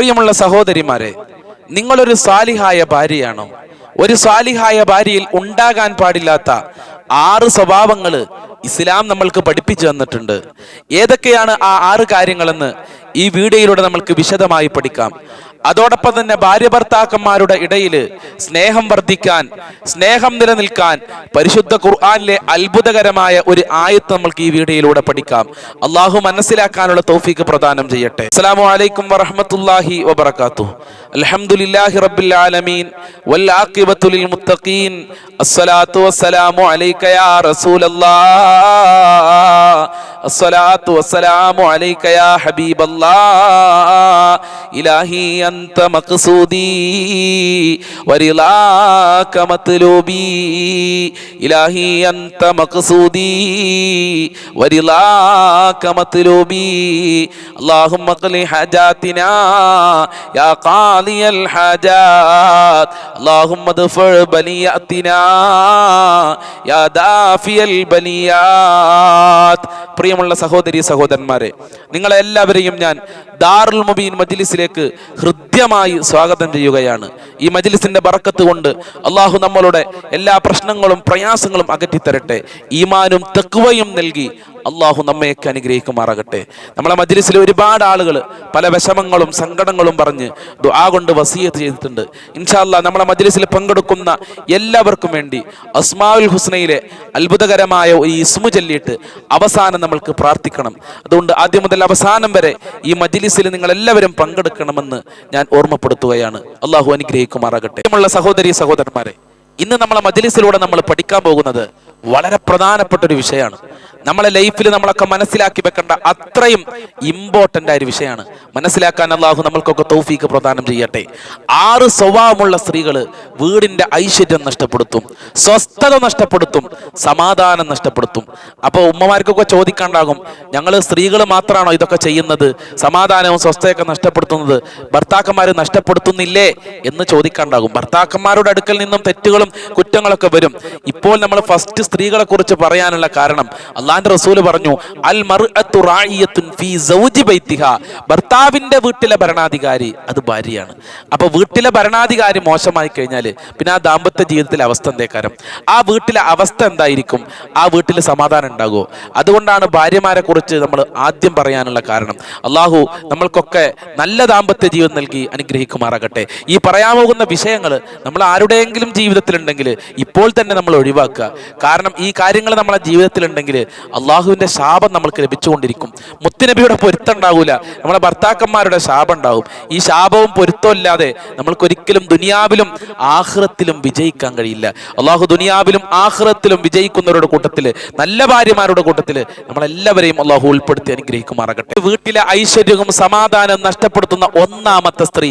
പ്രിയമുള്ള സഹോദരിമാരെ നിങ്ങളൊരു സാലിഹായ ഭാര്യയാണോ? ഒരു സാലിഹായ ഭാര്യയിൽ ഉണ്ടാകാൻ പാടില്ലാത്ത ആറ് സ്വഭാവങ്ങൾ ഇസ്ലാം നമ്മൾക്ക് പഠിപ്പിച്ചു തന്നിട്ടുണ്ട്. ഏതൊക്കെയാണ് ആ ആറ് കാര്യങ്ങളെന്ന് ഈ വീഡിയോയിലൂടെ നമ്മൾക്ക് വിശദമായി പഠിക്കാം. അതോടൊപ്പം തന്നെ ഭാര്യ ഭർത്താക്കന്മാരുടെ ഇടയിൽ സ്നേഹം വർദ്ധിക്കാൻ സ്നേഹം നിലനിൽക്കാൻ പരിശുദ്ധ ഖുർആാനിലെ അത്ഭുതകരമായ ഒരു ആയത്ത് നമ്മൾക്ക് ഈ വീഡിയോയിലൂടെ പഠിക്കാം. അള്ളാഹു മനസ്സിലാക്കാനുള്ള തൗഫീക്ക് പ്രദാനം ചെയ്യട്ടെ. അസ്സലാമു അലൈക്കും വറഹ്മത്തുള്ളാഹി വബർക്കാത്തു അൽഹംദുലില്ലാഹി റബ്ബിൽ ആലമീൻ. വൽ ആഖിബത്തു മുത്തഖീൻ അസ്സലാത്തു വസ്സലാമു അലൈക യാ റസൂലല്ലാഹ് അസ്സലാത്തു വസ്സലാമു അലൈക യാ ഹബീബല്ലാഹ് ഇലാഹി അന്ത മഖ്സൂദി വരിളാക മത്ലൂബി ഇലാഹി അന്ത മഖ്സൂദി വരിളാക മത്ലൂബി اللهم اقل حاجاتنا يا قاضي الحاجات اللهم ادفع بلياتنا يا دافي البليات പ്രിയമുള്ള സഹോദരി സഹോദരന്മാരെ നിങ്ങളെല്ലാവരെയും ഞാൻ ദാറുൽ മുബീൻ മജ്ലിസിലേക്ക് ഹൃദ്യമായി സ്വാഗതം ചെയ്യുകയാണ്. ഈ മജ്ലിസിന്റെ ബറക്കത്ത് കൊണ്ട് അള്ളാഹു നമ്മളുടെ എല്ലാ പ്രശ്നങ്ങളും പ്രയാസങ്ങളും അകറ്റിത്തരട്ടെ. ഈമാനും തെക്കുവയും നൽകി അള്ളാഹു നമ്മയൊക്കെ അനുഗ്രഹിക്കുമാറാകട്ടെ. നമ്മളെ മജ്ലിസിൽ ഒരുപാട് ആളുകൾ പല വിഷമങ്ങളും സങ്കടങ്ങളും പറഞ്ഞ് ദുആ കൊണ്ട് വസീയത്ത് ചെയ്തിട്ടുണ്ട്. ഇൻഷാല്ല നമ്മളെ മജ്ലിസിൽ പങ്കെടുക്കുന്ന എല്ലാവർക്കും വേണ്ടി അസ്മാഉൽ ഹുസ്നയിലെ അത്ഭുതകരമായ ഈ ഇസ്മു ചൊല്ലിയിട്ട് അവസാനം നമ്മൾക്ക് പ്രാർത്ഥിക്കണം. അതുകൊണ്ട് ആദ്യം മുതൽ അവസാനം വരെ ഈ മജ്ലിസിൽ നിങ്ങൾ എല്ലാവരും പങ്കെടുക്കണമെന്ന് ഞാൻ ഓർമ്മപ്പെടുത്തുകയാണ്. അള്ളാഹു അനുഗ്രഹിക്കുമാറാകട്ടെ. സഹോദരി സഹോദരന്മാരെ ഇന്ന് നമ്മളെ മജ്ലിസിലൂടെ നമ്മൾ പഠിക്കാൻ പോകുന്നത് വളരെ പ്രധാനപ്പെട്ട ഒരു വിഷയമാണ്. നമ്മളെ ലൈഫിൽ നമ്മളൊക്കെ മനസ്സിലാക്കി വെക്കേണ്ട അത്രയും ഇമ്പോർട്ടന്റ് ആയ ഒരു വിഷയമാണ്. മനസ്സിലാക്കാൻ അള്ളാഹു നമ്മൾക്കൊക്കെ തൗഫീക്ക് പ്രദാനം ചെയ്യട്ടെ. ആറ് സ്വഭാവമുള്ള സ്ത്രീകൾ വീടിന്റെ ഐശ്വര്യം നഷ്ടപ്പെടുത്തും സ്വസ്ഥത നഷ്ടപ്പെടുത്തും സമാധാനം നഷ്ടപ്പെടുത്തും. അപ്പോൾ ഉമ്മമാർക്കൊക്കെ ചോദിക്കാണ്ടാകും ഞങ്ങൾ സ്ത്രീകൾ മാത്രമാണോ ഇതൊക്കെ ചെയ്യുന്നത്? സമാധാനവും സ്വസ്ഥയൊക്കെ നഷ്ടപ്പെടുത്തുന്നത്? ഭർത്താക്കന്മാർ നഷ്ടപ്പെടുത്തുന്നില്ലേ? എന്ന് ചോദിക്കാണ്ടാകും ഭർത്താക്കന്മാരുടെ അടുക്കൽ നിന്നും തെറ്റുകളും കുറ്റങ്ങളൊക്കെ വരും. ഇപ്പോൾ നമ്മൾ ഫസ്റ്റ് സ്ത്രീകളെ കുറിച്ച് പറയാനുള്ള കാരണം. അള്ളാന്റെ റസൂൽ പറഞ്ഞു അൽ ഫീ ഭർത്താവിന്റെ വീട്ടിലെ ഭരണാധികാരി അത് ഭാര്യയാണ്. അപ്പൊ വീട്ടിലെ ഭരണാധികാരി മോശമായി കഴിഞ്ഞാൽ പിന്നെ ആ ദാമ്പത്യ ജീവിതത്തിലെ അവസ്ഥ എന്തേക്കാരം ആ വീട്ടിലെ അവസ്ഥ എന്തായിരിക്കും? ആ വീട്ടിൽ സമാധാനം ഉണ്ടാകുമോ? അതുകൊണ്ടാണ് ഭാര്യമാരെ കുറിച്ച് നമ്മൾ ആദ്യം പറയാനുള്ള കാരണം. അള്ളാഹു നമ്മൾക്കൊക്കെ നല്ല ദാമ്പത്യ ജീവിതം നൽകി അനുഗ്രഹിക്കുമാറാകട്ടെ. ഈ പറയാൻ പോകുന്ന വിഷയങ്ങൾ നമ്മൾ ആരുടെയെങ്കിലും ജീവിതത്തിലുണ്ടെങ്കിൽ ഇപ്പോൾ തന്നെ നമ്മൾ ഒഴിവാക്കുക. കാരണം ഈ കാര്യങ്ങൾ നമ്മളെ ജീവിതത്തിൽ ജീവിതത്തിലുണ്ടെങ്കിൽ അള്ളാഹുവിന്റെ ശാപം നമ്മൾക്ക് ലഭിച്ചുകൊണ്ടിരിക്കും. മുത്തുനബിയുടെ പൊരുത്തം ഉണ്ടാവില്ല നമ്മളെ ഭർത്താക്കന്മാരുടെ ശാപം ഉണ്ടാവും. ഈ ശാപവും പൊരുത്തവും ഇല്ലാതെ നമ്മൾക്ക് ഒരിക്കലും ദുനിയാവിലും ആഹ്റത്തിലും വിജയിക്കാൻ കഴിയില്ല. അള്ളാഹു ദുനിയാവിലും ആഹ്റത്തിലും വിജയിക്കുന്നവരുടെ കൂട്ടത്തിൽ നല്ല ഭാര്യമാരുടെ കൂട്ടത്തിൽ നമ്മളെല്ലാവരെയും അള്ളാഹു ഉൾപ്പെടുത്തി അനുഗ്രഹിക്കുമാറാകട്ടെ. വീട്ടിലെ ഐശ്വര്യവും സമാധാനവും നഷ്ടപ്പെടുത്തുന്ന ഒന്നാമത്തെ സ്ത്രീ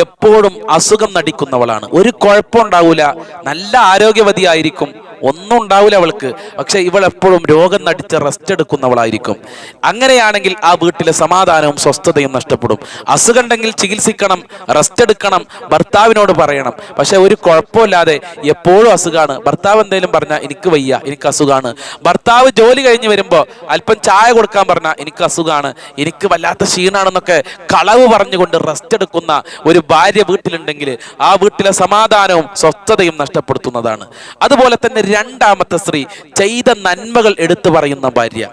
എപ്പോഴും അസുഖം നടിക്കുന്നവളാണ്. ഒരു കുഴപ്പം കുഴപ്പമുണ്ടാവൂല. നല്ല ആരോഗ്യവതിയായിരിക്കും. ഒന്നും ഉണ്ടാവില്ല അവൾക്ക്. പക്ഷെ ഇവൾ എപ്പോഴും രോഗം നടിച്ച് റെസ്റ്റ് എടുക്കുന്നവളായിരിക്കും. അങ്ങനെയാണെങ്കിൽ ആ വീട്ടിലെ സമാധാനവും സ്വസ്ഥതയും നഷ്ടപ്പെടും. അസുഖം ഉണ്ടെങ്കിൽ ചികിത്സിക്കണം റെസ്റ്റ് എടുക്കണം ഭർത്താവിനോട് പറയണം. പക്ഷെ ഒരു കുഴപ്പമില്ലാതെ എപ്പോഴും അസുഖമാണ്. ഭർത്താവ് എന്തെങ്കിലും പറഞ്ഞാൽ എനിക്ക് വയ്യ എനിക്ക് അസുഖമാണ്. ഭർത്താവ് ജോലി കഴിഞ്ഞ് വരുമ്പോൾ അല്പം ചായ കൊടുക്കാൻ പറഞ്ഞാൽ എനിക്ക് അസുഖമാണ്. എനിക്ക് വല്ലാത്ത ക്ഷീണാണെന്നൊക്കെ കളവ് പറഞ്ഞുകൊണ്ട് റെസ്റ്റ് എടുക്കുന്ന ഒരു ഭാര്യ വീട്ടിലുണ്ടെങ്കിൽ ആ വീട്ടിലെ സമാധാനവും സ്വസ്ഥതയും നഷ്ടപ്പെടുത്തുന്നതാണ്. അതുപോലെ തന്നെ രണ്ടാമത്തെ സ്ത്രീ ചെയ്ത നന്മകൾ എടുത്തു പറയുന്ന ഭാര്യ.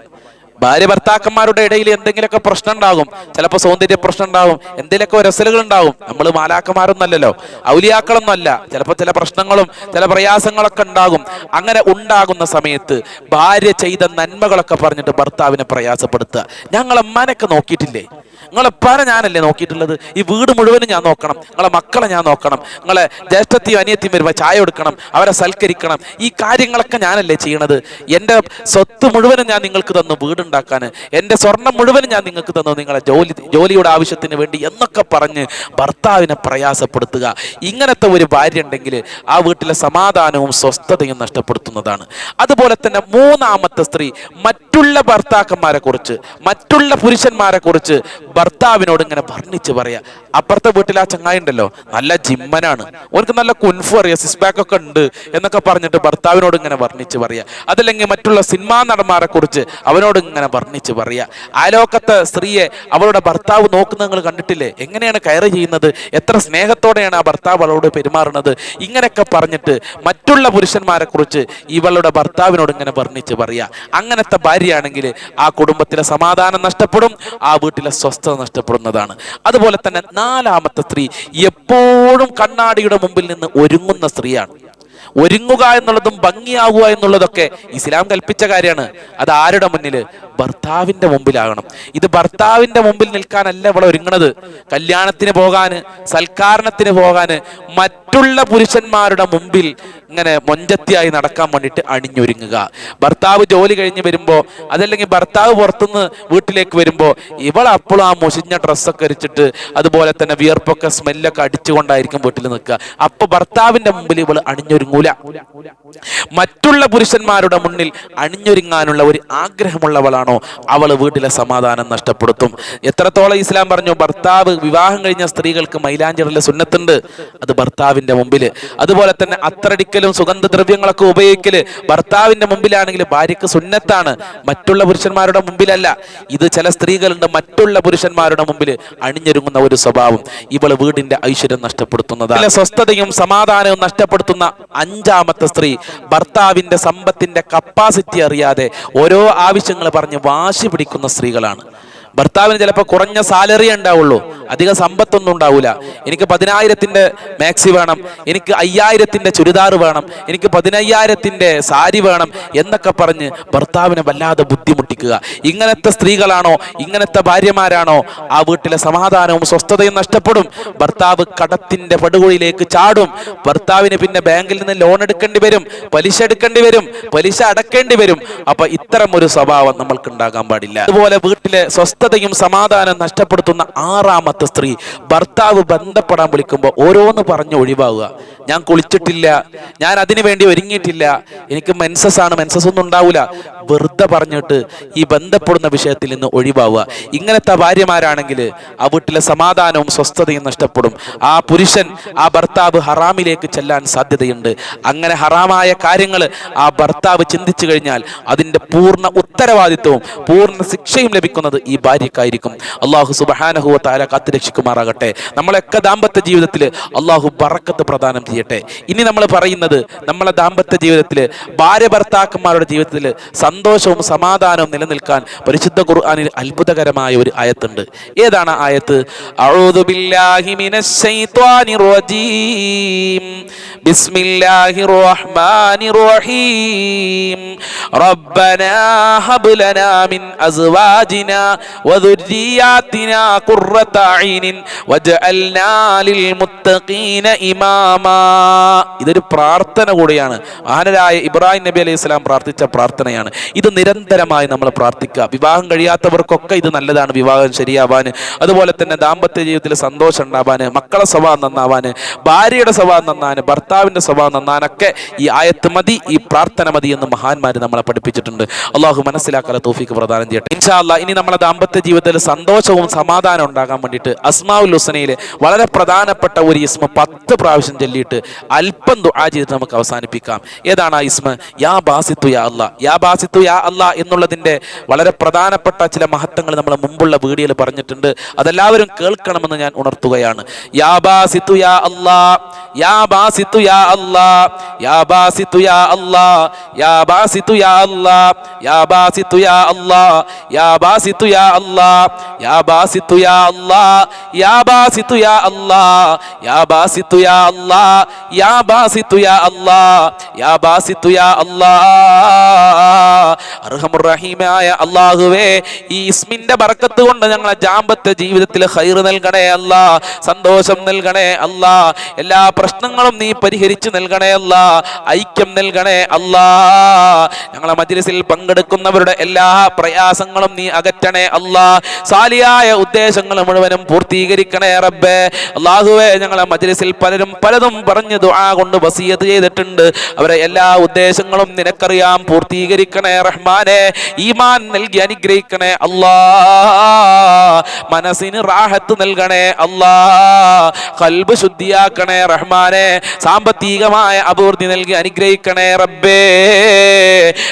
ഭാര്യ ഭർത്താക്കന്മാരുടെ ഇടയിൽ എന്തെങ്കിലുമൊക്കെ പ്രശ്നം ഉണ്ടാകും ചിലപ്പോൾ സൗന്ദര്യ പ്രശ്നം ഉണ്ടാകും എന്തെങ്കിലുമൊക്കെ രസലുകൾ ഉണ്ടാകും. നമ്മൾ മാലാക്കന്മാരൊന്നല്ലല്ലോ. ഔലിയാക്കളൊന്നും അല്ല ചിലപ്പോൾ ചില പ്രശ്നങ്ങളും ചില പ്രയാസങ്ങളൊക്കെ ഉണ്ടാകും. അങ്ങനെ ഉണ്ടാകുന്ന സമയത്ത് ഭാര്യ ചെയ്ത നന്മകളൊക്കെ പറഞ്ഞിട്ട് ഭർത്താവിനെ പ്രയാസപ്പെടുത്തുക. ഞങ്ങളെ അമ്മാനൊക്കെ നോക്കിയിട്ടില്ലേ? നിങ്ങളെപ്പാനെ ഞാനല്ലേ നോക്കിയിട്ടുള്ളത്? ഈ വീട് മുഴുവനും ഞാൻ നോക്കണം. നിങ്ങളെ മക്കളെ ഞാൻ നോക്കണം. നിങ്ങളെ ജ്യേഷ്ഠത്തെയും അനിയത്തെയും വരുമ്പോൾ ചായ കൊടുക്കണം. അവരെ സൽക്കരിക്കണം. ഈ കാര്യങ്ങളൊക്കെ ഞാനല്ലേ ചെയ്യണത്? എന്റെ സ്വത്ത് മുഴുവനും ഞാൻ നിങ്ങൾക്ക് തന്നു. വീടുണ്ടാക്കാൻ എന്റെ സ്വർണം മുഴുവൻ ഞാൻ നിങ്ങൾക്ക് തന്നു. നിങ്ങളെ ജോലി ജോലിയുടെ ആവശ്യത്തിന് വേണ്ടി എന്നൊക്കെ പറഞ്ഞ് ഭർത്താവിനെ പ്രയാസപ്പെടുത്തുക. ഇങ്ങനത്തെ ഒരു ഭാര്യ ഉണ്ടെങ്കിൽ ആ വീട്ടിലെ സമാധാനവും സ്വസ്ഥതയും നഷ്ടപ്പെടുത്തുന്നതാണ്. അതുപോലെ തന്നെ മൂന്നാമത്തെ സ്ത്രീ മറ്റുള്ള ഭർത്താക്കന്മാരെ കുറിച്ച് മറ്റുള്ള പുരുഷന്മാരെ കുറിച്ച് ഭർത്താവിനോട് ഇങ്ങനെ വർണിച്ച് പറയാ. അപ്പുറത്തെ വീട്ടിൽ ആ ചങ്ങായി ഉണ്ടല്ലോ നല്ല ജിമ്മനാണ്. ഓനക്ക് നല്ല കുൻഫു അറിയാം സിസ് ബാക്ക് ഒക്കെ ഉണ്ട് എന്നൊക്കെ പറഞ്ഞിട്ട് ഭർത്താവിനോട് ഇങ്ങനെ വർണിച്ച് പറയാ. അതല്ലെങ്കിൽ മറ്റുള്ള സിനിമാ നടന്മാരെ കുറിച്ച് അവനോട് ഇങ്ങനെ ഇങ്ങനെ വർണിച്ച് പറയാ ആലോകത്ത് സ്ത്രീയെ അവളുടെ ഭർത്താവ് നോക്കുന്നത് നിങ്ങൾ കണ്ടിട്ടില്ലേ? എങ്ങനെയാണ് കയറി ചെയ്യുന്നത്? എത്ര സ്നേഹത്തോടെയാണ് ആ ഭർത്താവ് അവളോട് പെരുമാറുന്നത്? ഇങ്ങനെയൊക്കെ പറഞ്ഞിട്ട് മറ്റുള്ള പുരുഷന്മാരെ കുറിച്ച് ഇവളുടെ ഭർത്താവിനോട് ഇങ്ങനെ വർണിച്ച് പറയുക. അങ്ങനത്തെ ഭാര്യയാണെങ്കിൽ ആ കുടുംബത്തിലെ സമാധാനം നഷ്ടപ്പെടും ആ വീട്ടിലെ സ്വസ്ഥത നഷ്ടപ്പെടുന്നതാണ്. അതുപോലെ തന്നെ നാലാമത്തെ സ്ത്രീ എപ്പോഴും കണ്ണാടിയുടെ മുമ്പിൽ നിന്ന് ഒരുങ്ങുന്ന സ്ത്രീയാണ്. ഒരുങ്ങുക എന്നുള്ളതും ഭംഗിയാവുക എന്നുള്ളതൊക്കെ ഇസ്ലാം കൽപ്പിച്ച കാര്യമാണ്. അത് ആരുടെ മുന്നിൽ ഭർത്താവിന്റെ മുമ്പിലാകണം. ഇത് ഭർത്താവിന്റെ മുമ്പിൽ നിൽക്കാനല്ല ഇവിടെ ഒരുങ്ങണത്. കല്യാണത്തിന് പോകാന് സൽക്കാരണത്തിന് പോകാന് മറ്റുള്ള പുരുഷന്മാരുടെ മുമ്പിൽ ഇങ്ങനെ മൊഞ്ചത്തിയായി നടക്കാൻ വേണ്ടിയിട്ട് അണിഞ്ഞൊരുങ്ങുക. ഭർത്താവ് ജോലി കഴിഞ്ഞ് വരുമ്പോൾ അതല്ലെങ്കിൽ ഭർത്താവ് പുറത്തുനിന്ന് വീട്ടിലേക്ക് വരുമ്പോൾ ഇവൾ അപ്പോഴും ആ മുഷിഞ്ഞ ഡ്രസ്സൊക്കെ അരിച്ചിട്ട് അതുപോലെ തന്നെ വിയർപ്പൊക്കെ സ്മെല്ലൊക്കെ അടിച്ചുകൊണ്ടായിരിക്കും വീട്ടിൽ നിൽക്കുക. അപ്പൊ ഭർത്താവിന്റെ മുമ്പിൽ ഇവൾ അണിഞ്ഞൊരുങ്ങൂല മറ്റുള്ള പുരുഷന്മാരുടെ മുന്നിൽ അണിഞ്ഞൊരുങ്ങാനുള്ള ഒരു ആഗ്രഹമുള്ളവളാണോ? അവൾ വീട്ടിലെ സമാധാനം നഷ്ടപ്പെടുത്തും. എത്രത്തോളം ഇസ്ലാം പറഞ്ഞു ഭർത്താവ് വിവാഹം കഴിഞ്ഞ സ്ത്രീകൾക്ക് മൈലാഞ്ചിറലെ സുന്നത്തുണ്ട്. അത് ഭർത്താവിന്റെ മുമ്പിൽ അതുപോലെ തന്നെ അത്രടിക്കലും സുഗന്ധദ്രവ്യങ്ങളൊക്കെ ഉപയോഗിക്കൽ ഭർത്താവിന്റെ മുമ്പിലാണെങ്കിൽ ഭാര്യക്ക് സുന്നത്താണ്. മറ്റുള്ള പുരുഷന്മാരുടെ മുമ്പിലല്ല. ഇത് ചില സ്ത്രീകളുണ്ട് മറ്റുള്ള പുരുഷന്മാരുടെ മുമ്പിൽ അണിഞ്ഞൊരുങ്ങുന്ന ഒരു സ്വഭാവം. ഇവൾ വീടിന്റെ ഐശ്വര്യം നഷ്ടപ്പെടുത്തുന്നതാണ്. സ്വസ്ഥതയും സമാധാനവും നഷ്ടപ്പെടുത്തുന്ന അഞ്ചാമത്തെ സ്ത്രീ ഭർത്താവിന്റെ സമ്പത്തിന്റെ കപ്പാസിറ്റി അറിയാതെ ഓരോ ആവശ്യങ്ങൾ പറഞ്ഞ് വാശി പിടിക്കുന്ന സ്ത്രീകളാണ്. ഭർത്താവിന് ചിലപ്പോൾ കുറഞ്ഞ സാലറി ഉണ്ടാവുള്ളൂ. അധിക സമ്പത്തൊന്നും ഉണ്ടാവില്ല എനിക്ക് പതിനായിരത്തിന്റെ മാക്സി വേണം. എനിക്ക് അയ്യായിരത്തിന്റെ ചുരിദാർ വേണം. എനിക്ക് പതിനയ്യായിരത്തിന്റെ സാരി വേണം എന്നൊക്കെ പറഞ്ഞ് ഭർത്താവിനെ വല്ലാതെ ബുദ്ധിമുട്ടിക്കുക. ഇങ്ങനത്തെ സ്ത്രീകളാണോ? ഇങ്ങനത്തെ ഭാര്യമാരാണോ? ആ വീട്ടിലെ സമാധാനവും സ്വസ്ഥതയും നഷ്ടപ്പെടും. ഭർത്താവ് കടത്തിന്റെ പടുകുഴിയിലേക്ക് ചാടും. ഭർത്താവിന് പിന്നെ ബാങ്കിൽ നിന്ന് ലോൺ എടുക്കേണ്ടി വരും. പലിശ എടുക്കേണ്ടി വരും. പലിശ അടക്കേണ്ടി വരും. അപ്പൊ ഇത്തരം ഒരു സ്വഭാവം നമ്മൾക്ക് ഉണ്ടാകാൻ പാടില്ല. അതുപോലെ വീട്ടിലെ സ്വസ്ഥതയും സമാധാനം നഷ്ടപ്പെടുത്തുന്ന ആറാമത്തെ സ്ത്രീ ഭർത്താവ് ബന്ധപ്പെടാൻ വിളിക്കുമ്പോൾ ഓരോന്ന് പറഞ്ഞ് ഒഴിവാവുക ഞാൻ കുളിച്ചിട്ടില്ല ഞാൻ അതിനു വേണ്ടി ഒരുങ്ങിയിട്ടില്ല എനിക്ക് മെൻസസ് ആണ് മെൻസസ് ഒന്നും ഉണ്ടാവില്ല വെറുതെ പറഞ്ഞിട്ട് ഈ ബന്ധപ്പെടുന്ന വിഷയത്തിൽ നിന്ന് ഒഴിവാവുക ഇങ്ങനത്തെ ഭാര്യമാരാണെങ്കിൽ ആ വീട്ടിലെ സമാധാനവും സ്വസ്ഥതയും നഷ്ടപ്പെടും. ആ പുരുഷൻ ആ ഭർത്താവ് ഹറാമിലേക്ക് ചെല്ലാൻ സാധ്യതയുണ്ട്. അങ്ങനെ ഹറാമായ കാര്യങ്ങൾ ആ ഭർത്താവ് ചിന്തിച്ചു കഴിഞ്ഞാൽ അതിന്റെ പൂർണ ഉത്തരവാദിത്വവും പൂർണ ശിക്ഷയും ലഭിക്കുന്നത് ഈ ഭാര്യക്കായിരിക്കും. അള്ളാഹു സുബഹാനഹുവ താര കാത്തുരക്ഷിക്കുമാറാകട്ടെ നമ്മളൊക്കെ ദാമ്പത്യ ജീവിതത്തിൽ അള്ളാഹു പറക്കത്ത് പ്രദാനം ചെയ്യട്ടെ. ഇനി നമ്മൾ പറയുന്നത് നമ്മളെ ദാമ്പത്യ ജീവിതത്തിൽ ഭാര്യ ഭർത്താക്കന്മാരുടെ ജീവിതത്തിൽ സന്തോഷവും സമാധാനവും നിലനിൽക്കാൻ പരിശുദ്ധ ഖുർആാനിൽ അത്ഭുതകരമായ ഒരു ആയത്തുണ്ട്. ഏതാണ് ആയത്ത്? ബിസ്മില്ലാഹിർ റഹ്മാനിർ റഹീം. റബ്ബനാ هب لنا മിൻ അസ്വാജിനാ وذرياتنا ഖുർറത عين واجعلنا മുത്തഖീന ഇമാമാ. ഇതൊരു പ്രാർത്ഥന കൂടിയാണ്. മഹാനരായ ഇബ്രാഹിം നബി അലൈഹി സ്വലാം പ്രാർത്ഥിച്ച പ്രാർത്ഥനയാണ്. ഇത് നിരന്തരമായി നമ്മൾ പ്രാർത്ഥിക്കുക. വിവാഹം കഴിയാത്തവർക്കൊക്കെ ഇത് നല്ലതാണ്. വിവാഹം ശരിയാവാൻ അതുപോലെ തന്നെ ദാമ്പത്യ ജീവിതത്തിൽ സന്തോഷം ഉണ്ടാവാൻ മക്കളെ സ്വഭാവം നന്നാവാൻ ഭാര്യയുടെ സ്വഭാവം നന്നാൻ ഭർത്താവിന്റെ സ്വഭാവം നന്നാനൊക്കെ ഈ ആയത്ത് മതി ഈ പ്രാർത്ഥന മതി എന്ന് മഹാന്മാർ നമ്മളെ പഠിപ്പിച്ചിട്ടുണ്ട്. അള്ളാഹു മനസ്സിലാക്കാതെ തോഫിക്ക് പ്രദാനം ചെയ്യട്ടെ. ഇൻഷാ അല്ലാ ഇനി നമ്മളെ ദാമ്പത്യ ജീവിതത്തിൽ സന്തോഷവും സമാധാനവും ഉണ്ടാകാൻ വേണ്ടിയിട്ട് അസ്മാവുൽ ഹുസനയിലെ വളരെ പ്രധാനപ്പെട്ട ഒരു ഇസ്മ പത്ത് പ്രാവശ്യം ചൊല്ലിയിട്ട് അല്പം ദുആ ചെയ്തിട്ട് നമുക്ക് അവസാനിപ്പിക്കാം. ഏതാണ് ആ ഇസ്മ? യാ ബാസിത്തു യാ അല്ലാ. യാ ബാസിത്തു യാ അല്ലാ എന്നുള്ളതിന്റെ വളരെ പ്രധാനപ്പെട്ട ചില മഹത്വങ്ങൾ നമ്മൾ മുമ്പുള്ള വീഡിയോയിൽ പറഞ്ഞിട്ടുണ്ട്. അതെല്ലാവരും കേൾക്കണമെന്ന് ഞാൻ ഉണർത്തുകയാണ്. യാ ബാസിത്തു യാ അല്ലാ. യാ ബാസിത്തു യാ അല്ലാ. യാ ബാസിത്തു യാ അല്ലാ. യാ ബാസിത്തു യാ الله യാ باسط യാ الله യാ باسط യാ الله യാ باسط യാ الله യാ باسط യാ الله യാ باسط യാ الله يا باسط يا الله يا باسط يا الله അർഹം റഹീമായ അല്ലാഹുവേ ഈ ഇസ്മിന്റെ ബർക്കത്ത് കൊണ്ട് ഞങ്ങളെ ജാമ്പത്തെ ജീവിതത്തിൽ ഹൈർ നൽകണേ അല്ല സന്തോഷം നൽകണേ അല്ല എല്ലാ പ്രശ്നങ്ങളും നീ പരിഹരിച്ചു നൽകണേ അല്ല ഐക്യം നൽകണേ അല്ലാ ഞങ്ങളെ മജ്ലിസിൽ പങ്കെടുക്കുന്നവരുടെ എല്ലാ പ്രയാസങ്ങളും നീ അകറ്റണേ അല്ല. സാലിയായ ഉദ്ദേശങ്ങൾ മുഴുവനും പൂർത്തീകരിക്കണേ റബ്ബേ. അള്ളാഹുവെ ഞങ്ങളെ മജ്ലിസിൽ പലരും പലതും പറഞ്ഞു ദുആ കൊണ്ട് വസീയത്ത് ചെയ്തിട്ടുണ്ട്. അവരെ എല്ലാ ഉദ്ദേശങ്ങളും നിനക്കറിയാം. പൂർത്തീകരിക്കണേ റഹ്മാനെ. ഈമാൻ നൽകി അനുഗ്രഹിക്കണേ അല്ലാ. മനസ്സിന് റാഹത്ത് നൽകണേ അല്ലാ. കൽബ് ശുദ്ധിയാക്കണേ റഹ്മാനെ. സാമ്പത്തികമായ അഭിവൃദ്ധി നൽകി അനുഗ്രഹിക്കണേ റബ്ബേ.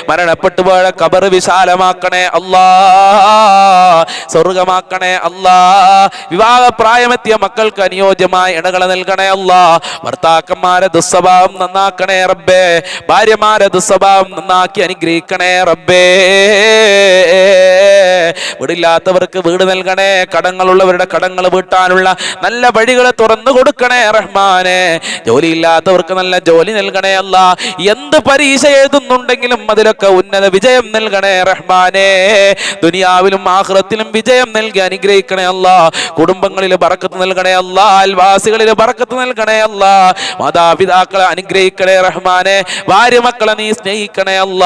മരണപ്പെട്ടു പോയ കബർ വിശാലമാക്കണേ അല്ലാ സ്വർഗമാക്കണേ അല്ലാ വിവാഹ പ്രായമെത്തിയ മക്കൾക്ക് അനുയോജ്യമായ ഇണകളെ നൽകണേ അല്ലാ ഭർത്താക്കന്മാരെ ദുസ്വഭാവം നന്നാക്കണേ റബ്ബേ ഭാര്യമാരെ ദുസ്വഭാവം നന്നാക്കി അനുഗ്രഹിക്കണേ റബ്ബേ വീടില്ലാത്തവർക്ക് വീട് നൽകണേ കടങ്ങളുള്ളവരുടെ കടങ്ങൾ വീട്ടാനുള്ള നല്ല വഴികളെ തുറന്നു കൊടുക്കണേ റഹ്മാനെ ജോലിയില്ലാത്തവർക്ക് നല്ല ജോലി നൽകണേ അല്ല എന്ത് പരീക്ഷ എഴുതുന്നുണ്ടെങ്കിലും അതിലൊക്കെ ഉന്നത വിജയം നൽകണേ റഹ്മാനെ. ദുനിയാവിലും ആഹ്റത്തിലും വിജയം നൽകി അനുഗ്രഹിക്കണേ അല്ല. കുടുംബങ്ങളിൽ പറക്കത്ത് നൽകണേ അല്ല. അയൽവാസികളിൽ പറക്കത്ത് നൽകണേ അല്ല. മാതാപിതാക്കളെ അനുഗ്രഹിക്കണേ റഹ്മാനെ. ഭാര്യ മക്കളെ നീ സ്നേഹിക്കണേ അല്ല.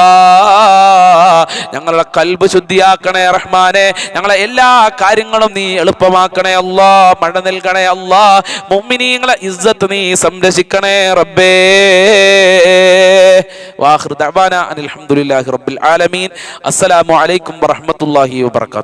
ഞങ്ങളുടെ കൽബ് ശുദ്ധിയാക്കണേ റഹ്മാനെ. ഞങ്ങളെ എല്ലാ കാര്യങ്ങളും നീ എളുപ്പമാക്കണേ അല്ല. മഴ നൽകണേ അല്ല. മുമ്മിനീങ്ങളെ ഇസ്സത്ത് നീ സംരക്ഷിക്കണേ റബ്ബേ. വാഹൃദാന ദഅവാന അനിൽ ഹംദുലില്ലാഹി റബ്ബിൽ ആലമീൻ. അസ്സലാമു അലൈക്കും വറഹ്മത്തുള്ളാഹി വബറകാതുഹു.